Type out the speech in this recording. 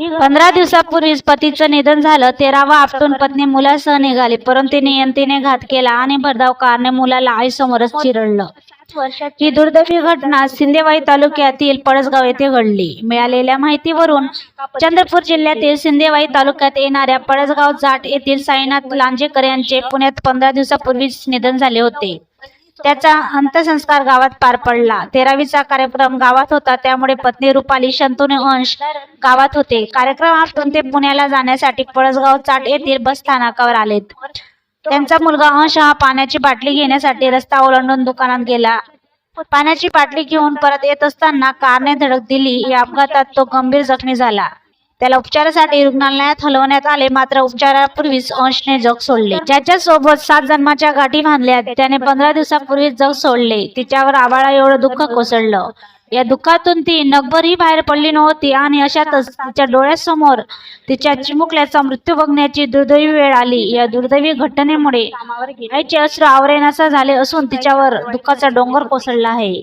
पंधरा दिवसापूर्वीच पतीचं निधन झालं तेरावा आपटून पत्नी मुलासह निघाली परंतु नियंतीने घात केला आणि भरधाव कारने मुलाला आईसमोरच चिरडलं. ही दुर्दैवी घटना सिंदेवाई तालुक्यातील पळसगाव येथे घडली. मिळालेल्या माहितीवरून चंद्रपूर जिल्ह्यातील सिंदेवाई तालुक्यात येणाऱ्या पळसगाव जाट येथील साईनाथ लांजेकर यांचे पुण्यात पंधरा दिवसापूर्वीच निधन झाले होते. त्याचा अंत्यसंस्कार गावात पार पडला. तेरावीचा कार्यक्रम गावात होता त्यामुळे पत्नी रुपाली शंतनू अंश गावात होते. कार्यक्रमातून ते पुण्याला जाण्यासाठी पळसगाव चाट येथील बस स्थानकावर आलेत. त्यांचा मुलगा अंश हा पाण्याची बाटली घेण्यासाठी रस्ता ओलांडून दुकानात गेला. पाण्याची बाटली घेऊन परत येत असताना कारने धडक दिली. या अपघातात तो गंभीर जखमी झाला. त्याला उपचारासाठी रुग्णालयात हलवण्यात आले. मात्र उपचारापूर्वीच अंशने जग सोडले. ज्याच्या सोबत सात जन्माच्या गाठी बांधल्या त्याने पंधरा दिवसापूर्वी जग सोडले. तिच्यावर आबाळा एवढं दुःख कोसळलं. या दुःखातून ती नगभरही बाहेर पडली नव्हती आणि अशातच तिच्या डोळ्यासमोर तिच्या चिमुकल्याचा मृत्यू बघण्याची दुर्दैवी वेळ आली. या दुर्दैवी घटनेमुळे आईचे अश्रू आवरेनासा झाले असून तिच्यावर दुःखाचा डोंगर कोसळला आहे.